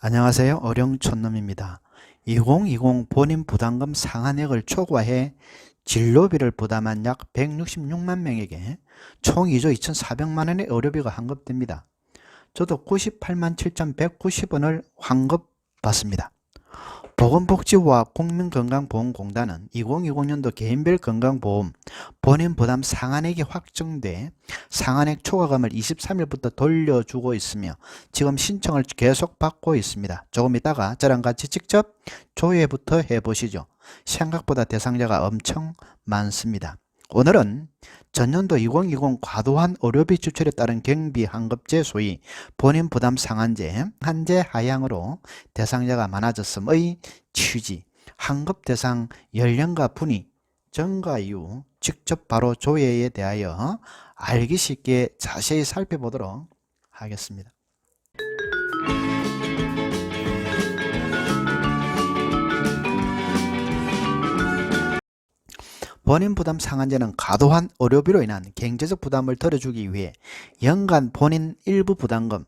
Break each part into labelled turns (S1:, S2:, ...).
S1: 안녕하세요. 어령촌놈입니다. 2020 본인 부담금 상한액을 초과해 진료비를 부담한 약 166만 명에게 총 2조 2,400만 원의 의료비가 환급됩니다. 저도 98만 7,190원을 환급받습니다. 보건복지부와 국민건강보험공단은 2020년도 개인별 건강보험 본인 부담 상한액이 확정돼 상한액 초과금을 23일부터 돌려주고 있으며 지금 신청을 계속 받고 있습니다. 조금 이따가 저랑 같이 직접 조회부터 해보시죠. 생각보다 대상자가 엄청 많습니다. 오늘은 전년도 2020 과도한 의료비 지출에 따른 경비 환급제 소위 본인 부담 상한제 한제 하향으로 대상자가 많아졌음의 취지 환급 대상 연령과 분위 전과 이후 직접 바로 조회에 대하여 알기 쉽게 자세히 살펴보도록 하겠습니다. 본인 부담 상한제는 과도한 의료비로 인한 경제적 부담을 덜어주기 위해 연간 본인 일부 부담금,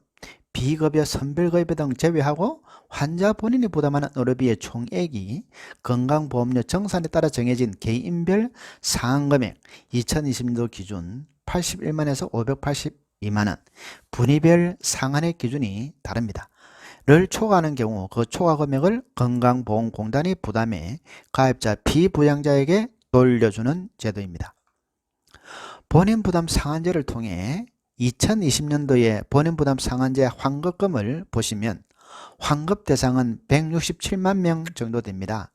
S1: 비급여, 선별급여 등 제외하고 환자 본인이 부담하는 의료비의 총액이 건강보험료 정산에 따라 정해진 개인별 상한금액 2020년도 기준 81만에서 582만원, 분위별 상한액 기준이 다릅니다. 를 초과하는 경우 그 초과 금액을 건강보험공단이 부담해 가입자 비부양자에게 돌려주는 제도입니다. 본인 부담 상한제를 통해 2020년도에 본인 부담 상한제 환급금을 보시면 환급 대상은 167만 명 정도 됩니다.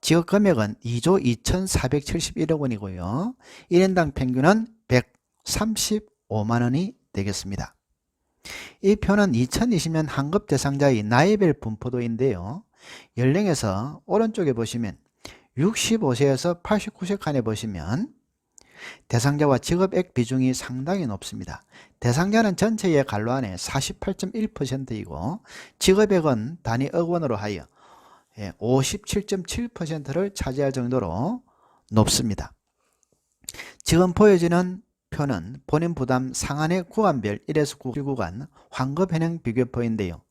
S1: 지급 금액은 2조 2,471억 원이고요. 1인당 평균은 135만 원이 되겠습니다. 이 표는 2020년 환급 대상자의 나이별 분포도인데요. 연령에서 오른쪽에 보시면 65세에서 89세 칸에 보시면 대상자와 직업액 비중이 상당히 높습니다. 대상자는 전체의 간로안의 48.1%이고 직업액은 단위 억 원으로 하여 57.7%를 차지할 정도로 높습니다. 지금 보여지는 표는 본인 부담 상한의 구간별 1에서 9 구간 환급 현행 비교표인데요.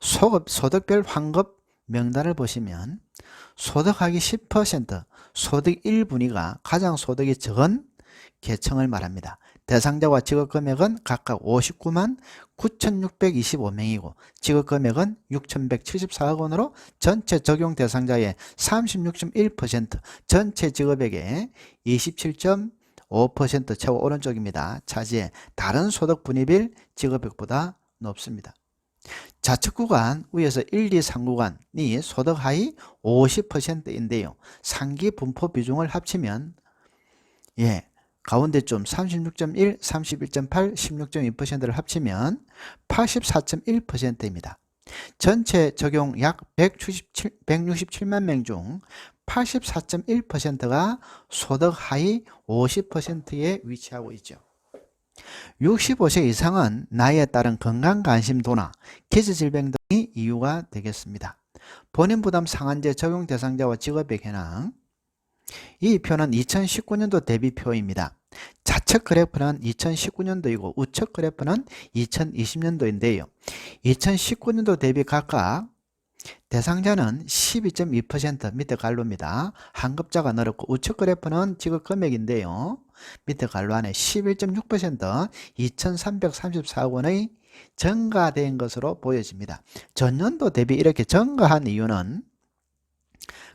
S1: 소급, 소득별 환급 명단을 보시면 소득하기 10% 소득 1분위가 가장 소득이 적은 계층을 말합니다. 대상자와 지급금액은 각각 59만 9,625명이고 지급금액은 6,174억 원으로 전체 적용 대상자의 36.1% 전체 지급액의 27.5% 최고 오른쪽입니다. 차지해 다른 소득 분위별 지급액보다 높습니다. 좌측 구간 위에서 1, 2, 3구간이 소득 하위 50%인데요. 상기 분포 비중을 합치면 예, 가운데 좀 36.1, 31.8, 16.2%를 합치면 84.1%입니다. 전체 적용 약 167, 167만 명 중 84.1%가 소득 하위 50%에 위치하고 있죠. 65세 이상은 나이에 따른 건강 관심도나 기저질병 등이 이유가 되겠습니다. 본인 부담 상한제 적용 대상자와 직업의 현황 이 표는 2019년도 대비표입니다. 좌측 그래프는 2019년도이고 우측 그래프는 2020년도인데요. 2019년도 대비 각각 대상자는 12.2% 밑에 갈로입니다. 한급자가 늘었고 우측 그래프는 지급 금액인데요. 밑에 갈로 안에 11.6% 2,334억 원의 증가된 것으로 보여집니다. 전년도 대비 이렇게 증가한 이유는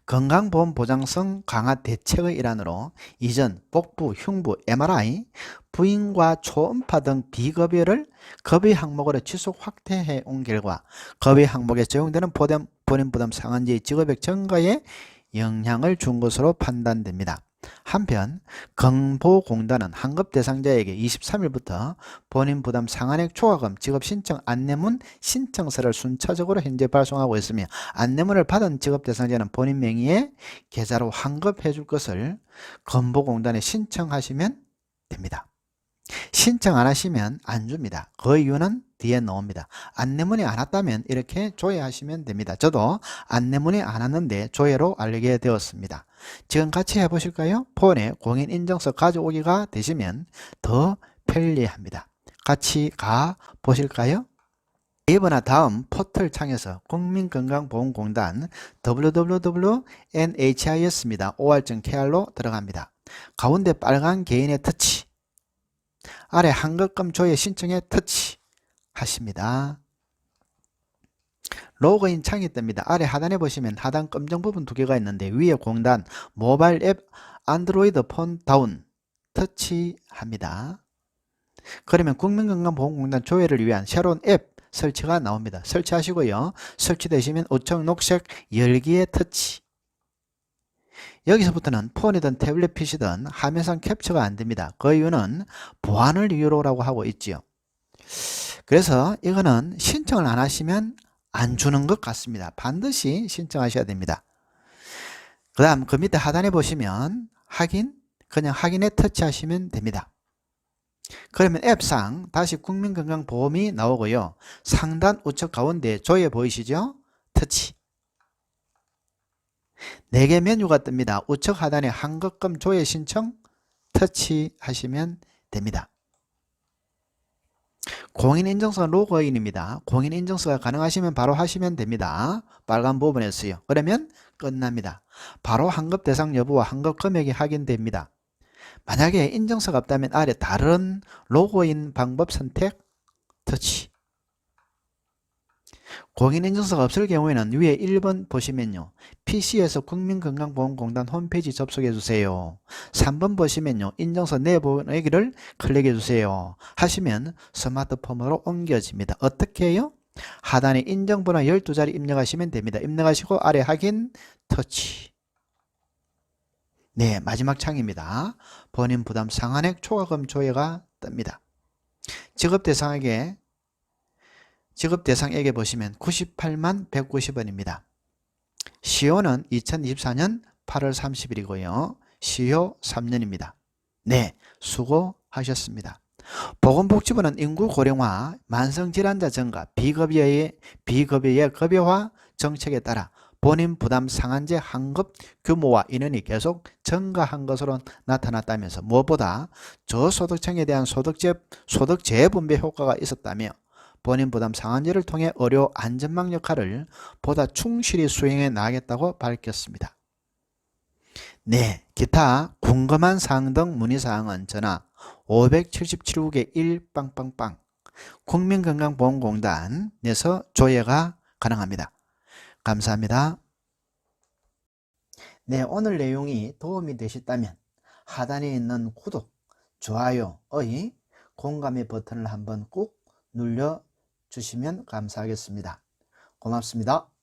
S1: 건강보험 보장성 강화 대책의 일환으로 이전 복부, 흉부, MRI, 부인과 초음파 등 비급여를 급여 항목으로 지속 확대해 온 결과 급여 항목에 적용되는 본인 부담 상한제의 직업액 증가에 영향을 준 것으로 판단됩니다. 한편 건보공단은 환급 대상자에게 23일부터 본인 부담 상한액 초과금 지급 신청 안내문 신청서를 순차적으로 현재 발송하고 있으며 안내문을 받은 직업 대상자는 본인 명의의 계좌로 환급해 줄 것을 건보공단에 신청하시면 됩니다. 신청 안 하시면 안 줍니다. 그 이유는 뒤에 나옵니다. 안내문이 안 왔다면 이렇게 조회하시면 됩니다. 저도 안내문이 안 왔는데 조회로 알게 되었습니다. 지금 같이 해보실까요? 폰에 공인인증서 가져오기가 되시면 더 편리합니다. 같이 가 보실까요? 네이버나 다음 포털 창에서 국민건강보험공단 www.nhis.입니다. 5할.kr로 들어갑니다. 가운데 빨간 개인의 터치 아래 한급금 조회 신청에 터치 하십니다. 로그인 창이 뜹니다. 아래 하단에 보시면 하단 검정 부분 두 개가 있는데 위에 공단 모바일 앱 안드로이드 폰 다운 터치합니다. 그러면 국민건강보험공단 조회를 위한 새로운 앱 설치가 나옵니다. 설치하시고요. 설치되시면 우측 녹색 열기에 터치 여기서부터는 폰이든 태블릿 PC든 화면상 캡처가 안 됩니다. 그 이유는 보안을 이유로라고 하고 있지요. 그래서 이거는 신청을 안 하시면 안 주는 것 같습니다. 반드시 신청하셔야 됩니다. 그 다음 그 밑에 하단에 보시면 확인, 그냥 확인에 터치하시면 됩니다. 그러면 앱상 다시 국민건강보험이 나오고요. 상단 우측 가운데 조회 보이시죠? 터치. 4개 메뉴가 뜹니다. 우측 하단에 한급금 조회 신청 터치하시면 됩니다. 공인인증서 로그인입니다. 공인인증서가 가능하시면 바로 하시면 됩니다. 빨간 부분에서요. 그러면 끝납니다. 바로 환급 대상 여부와 환급 금액이 확인됩니다. 만약에 인증서가 없다면 아래 다른 로그인 방법 선택 터치 공인인증서가 없을 경우에는 위에 1번 보시면요. PC에서 국민건강보험공단 홈페이지 접속해 주세요. 3번 보시면요. 인증서 내보내기를 클릭해 주세요. 하시면 스마트폰으로 옮겨집니다. 어떻게 해요? 하단에 인증번호 12자리 입력하시면 됩니다. 입력하시고 아래 확인 터치 네, 마지막 창입니다. 본인 부담 상한액 초과금 조회가 뜹니다. 직업 대상에게 직업 대상에게 보시면 98만 190원입니다. 시효는 2024년 8월 30일이고요. 시효 3년입니다. 네, 수고하셨습니다. 보건복지부는 인구 고령화, 만성질환자 증가, 비급여의, 비급여의 급여화 정책에 따라 본인 부담 상한제 환급 규모와 인원이 계속 증가한 것으로 나타났다면서 무엇보다 저소득층에 대한 소득재, 소득 재분배 효과가 있었다며 본인 부담 상한제를 통해 의료 안전망 역할을 보다 충실히 수행해 나가겠다고 밝혔습니다. 네, 기타 궁금한 사항 등 문의사항은 전화 577국에 1빵빵빵 국민건강보험공단에서 조회가 가능합니다. 감사합니다. 네, 오늘 내용이 도움이 되셨다면 하단에 있는 구독, 좋아요의 공감의 버튼을 한번 꾹 눌러 주시면 감사하겠습니다. 고맙습니다.